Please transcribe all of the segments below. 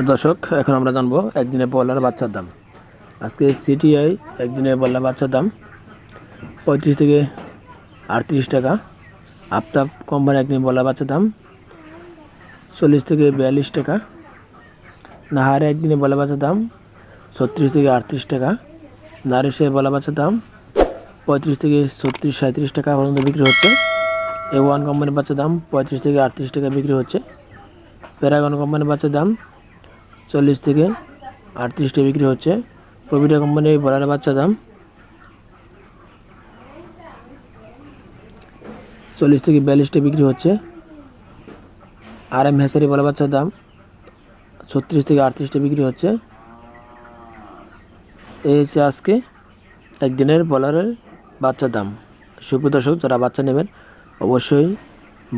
দর্শক, এখন আমরা জানব একদিনে বলার বাচ্চার দাম। আজকে সিটিআই একদিনে বলার বাচ্চার দাম পঁয়ত্রিশ থেকে আটত্রিশ টাকা। আফতাব কোম্পানি একদিন বলার বাচ্চার দাম চল্লিশ থেকে বিয়াল্লিশ টাকা। নাহারে একদিনে বলা বাচ্চার দাম ছত্রিশ থেকে আটত্রিশ টাকা। নারিশে বলা বাচ্চার দাম পঁয়ত্রিশ থেকে ছত্রিশ, সাঁত্রিশ টাকা পর্যন্ত বিক্রি হচ্ছে। এ ওয়ান কোম্পানির বাচ্চার দাম পঁয়ত্রিশ থেকে আটত্রিশ টাকা বিক্রি হচ্ছে। প্যারাগন কোম্পানির বাচ্চার দাম চল্লিশ থেকে আটত্রিশটা বিক্রি হচ্ছে। প্রবিটা কোম্পানির বলার বাচ্চা দাম চল্লিশ থেকে বিয়াল্লিশটা বিক্রি হচ্ছে। আর এম হেসারি বলা বাচ্চার দাম ছত্রিশ থেকে আটত্রিশটা বিক্রি হচ্ছে। এই হচ্ছে আজকে একদিনের বলারের বাচ্চার দাম। সুপ্রিয় দর্শক, যারা বাচ্চা নেবেন, অবশ্যই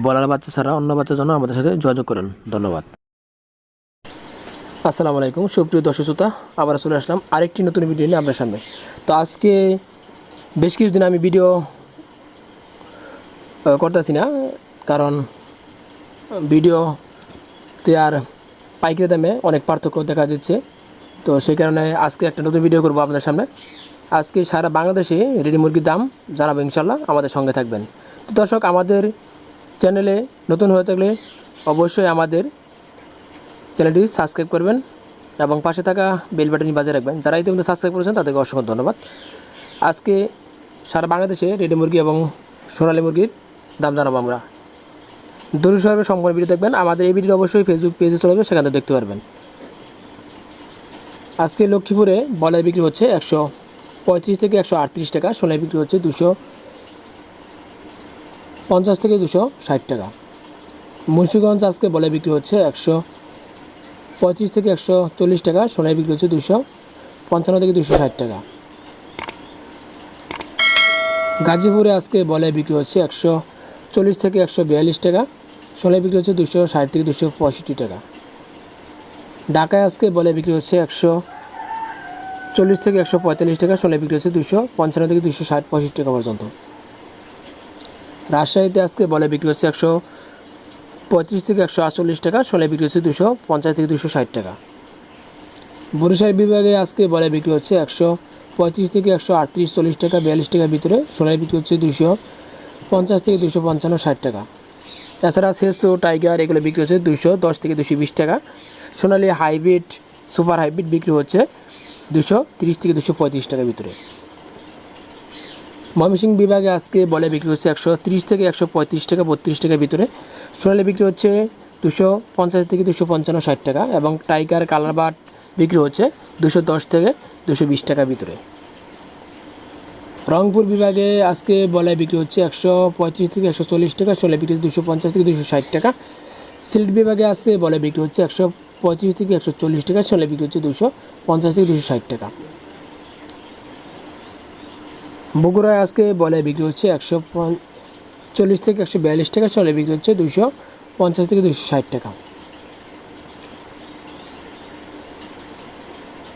বলার বাচ্চা ছাড়া অন্য বাচ্চার জন্য আমাদের সাথে যোগাযোগ করুন। ধন্যবাদ। আসসালামু আলাইকুম, সুপ্রিয় দর্শক শ্রোতা আবার চলে আসলাম আরেকটি নতুন ভিডিও নিয়ে আপনার সামনে। তো আজকে বেশ কিছুদিন আমি ভিডিও করতেছি না, কারণ ভিডিওতে আর পাইকারি দামে অনেক পার্থক্য দেখা দিচ্ছে। তো সেই কারণে আজকে একটা নতুন ভিডিও করব আপনার সামনে। আজকে সারা বাংলাদেশে রেডি মুরগির দাম জানাব ইনশাল্লাহ আমাদের সঙ্গে থাকবেন। তো দর্শক, আমাদের চ্যানেলে নতুন হয়ে থাকলে অবশ্যই আমাদের চ্যানেলটি সাবস্ক্রাইব করবেন এবং পাশে থাকা বেল বাটনটি বাজিয়ে রাখবেন। যারা ইতিমধ্যে সাবস্ক্রাইব করেছেন, তাদেরকে অসংখ্য ধন্যবাদ। আজকে সারা বাংলাদেশে রেডি মুরগি এবং সোনালী মুরগির দাম জানাব আমরা। দরুদ সাহেবের সম্পূর্ণ ভিডিও দেখবেন। আমাদের এই ভিডিও অবশ্যই ফেসবুক পেজে চলে যাবে সেখান থেকে দেখতে পারবেন। আজকে লক্ষ্মীপুরে বলার বিক্রি হচ্ছে একশো পঁয়ত্রিশ থেকে একশো আটত্রিশ টাকা সোনায় বিক্রি হচ্ছে দুশো পঞ্চাশ থেকে দুশো ষাট টাকা। মুন্সিগঞ্জ আজকে বলে বিক্রি হচ্ছে একশো পঁয়ত্রিশ থেকে একশো চল্লিশ টাকা সোনায় বিক্রি হচ্ছে দুশো পঞ্চান্ন থেকে দুশো ষাট টাকা। গাজীপুরে আজকে বলে বিক্রি হচ্ছে একশো চল্লিশ থেকে একশো বিয়াল্লিশ টাকা সোনায় বিক্রি হচ্ছে দুশো ষাট থেকে দুশো পঁয়ষট্টি টাকা। ঢাকায় আজকে বলে বিক্রি হচ্ছে একশো চল্লিশ থেকে একশো পঁয়তাল্লিশ টাকা সোনায় বিক্রি হচ্ছে দুশো পঞ্চান্ন থেকে দুশো ষাট পঁয়ষট্টি টাকা পর্যন্ত। রাজশাহীতে আজকে বলে বিক্রি হচ্ছে একশো পঁয়ত্রিশ থেকে একশো আটচল্লিশ টাকা সোনায় বিক্রি হচ্ছে দুশো পঞ্চাশ থেকে দুশো ষাট টাকা। বরিশাল বিভাগে আজকে বলে বিক্রি হচ্ছে একশো পঁয়ত্রিশ থেকে একশো আটত্রিশ চল্লিশ টাকা, বিয়াল্লিশ টাকার ভিতরে সোনায় বিক্রি হচ্ছে দুশো পঞ্চাশ থেকে দুশো পঞ্চান্ন ষাট টাকা। তাছাড়া শেষো টাইগার এগুলো বিক্রি হচ্ছে দুশো দশ থেকে দুশো বিশ টাকা। সোনালি হাইব্রিড, সুপার হাইব্রিড বিক্রি হচ্ছে দুশো তিরিশ থেকে দুশো পঁয়ত্রিশ টাকার ভিতরে। ময়মনসিংহ বিভাগে আজকে বলে বিক্রি হচ্ছে একশো তিরিশ থেকে একশো পঁয়ত্রিশ টাকা, বত্রিশ টাকার ভিতরে। সোনালি বিক্রি হচ্ছে দুশো পঞ্চাশ থেকে দুশো পঞ্চান্ন ষাট টাকা এবং টাইগার কালার বাট বিক্রি হচ্ছে দুশো দশ থেকে দুশো বিশ টাকার ভিতরে। রংপুর বিভাগে আজকে বলে বিক্রি হচ্ছে একশো পঁয়ত্রিশ থেকে একশো চল্লিশ টাকা সোলে বিক্রি দুশো পঞ্চাশ থেকে দুশো ষাট টাকা। সিলেট বিভাগে আজকে বলে বিক্রি হচ্ছে একশো পঁয়ত্রিশ থেকে একশো চল্লিশ টাকা সোলে বিক্রি হচ্ছে দুশো পঞ্চাশ থেকে দুশো ষাট টাকা। বগুড়ায় আজকে বলে বিক্রি হচ্ছে একশো চল্লিশ থেকে একশো বিয়াল্লিশ টাকা চলে, বিক্রি হচ্ছে দুশো পঞ্চাশ থেকে দুশো ষাট টাকা।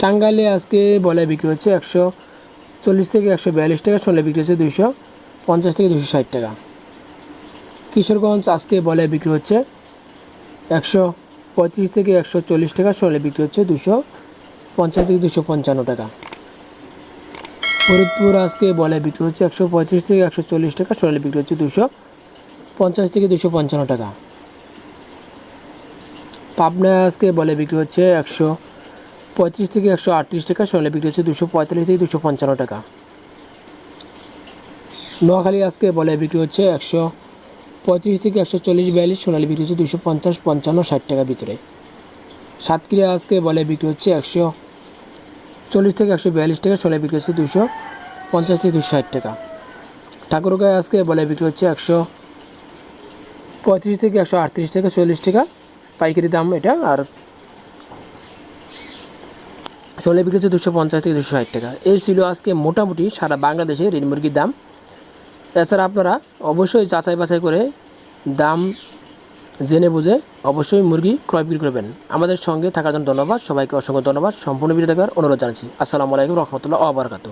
টাঙ্গাইলে আজকে বলে বিক্রি হচ্ছে একশো চল্লিশ থেকে একশো বিয়াল্লিশ টাকা, চলে বিক্রি হচ্ছে দুশো পঞ্চাশ থেকে দুশো ষাট টাকা। কিশোরগঞ্জ আজকে বলে বিক্রি হচ্ছে একশো পঁয়ত্রিশ থেকে একশো চল্লিশ টাকা, চলে বিক্রি হচ্ছে দুশো পঞ্চাশ থেকে দুশো পঞ্চান্ন টাকা। ফরিদপুর আজকে বলে বিক্রি হচ্ছে একশো পঁয়ত্রিশ থেকে একশো চল্লিশ টাকা, সোনালি বিক্রি হচ্ছে দুশো পঞ্চাশ থেকে দুশো পঞ্চান্ন টাকা। পাবনায় আজকে বলে বিক্রি হচ্ছে একশো পঁয়ত্রিশ থেকে একশো আটত্রিশ টাকা, সোনালি বিক্রি হচ্ছে দুশো পঁয়তাল্লিশ থেকে দুশো পঞ্চান্ন টাকা। নোয়াখালী আজকে বলে বিক্রি হচ্ছে একশো পঁয়ত্রিশ থেকে একশো চল্লিশ বিয়াল্লিশ, সোনালি বিক্রি হচ্ছে দুশো পঞ্চাশ, পঞ্চান্ন, ষাট টাকার ভিতরে। সাতক্ষীরা আজকে বলে বিক্রি হচ্ছে একশো চল্লিশ থেকে একশো বিয়াল্লিশ টাকা সোনায় বিক্রি হচ্ছে দুশো পঞ্চাশ থেকে দুশো ষাট টাকা। ঠাকুরগাঁয় আজকে বলে বিক্রি হচ্ছে একশো পঁয়ত্রিশ থেকে একশো আটত্রিশ টাকা, চল্লিশ টাকা। পাইকারি দাম এটা আর সোনায় বিক্রি হচ্ছে দুশো পঞ্চাশ থেকে দুশো ষাট টাকা। এই ছিল আজকে মোটামুটি সারা বাংলাদেশে রেড মুরগির দাম। এছাড়া আপনারা অবশ্যই যাচাই বাছাই করে দাম জেনে বুঝে অবশ্যই মুরগি ক্রয় বিক্রি করবেন। আমাদের সঙ্গে থাকার জন্য ধন্যবাদ। সবাইকে অসংখ্য ধন্যবাদ। সম্পূর্ণ ভিডিও দেখার অনুরোধ জানাচ্ছি। আসসালামু আলাইকুম রহমতুল্লাহ আবরকাতু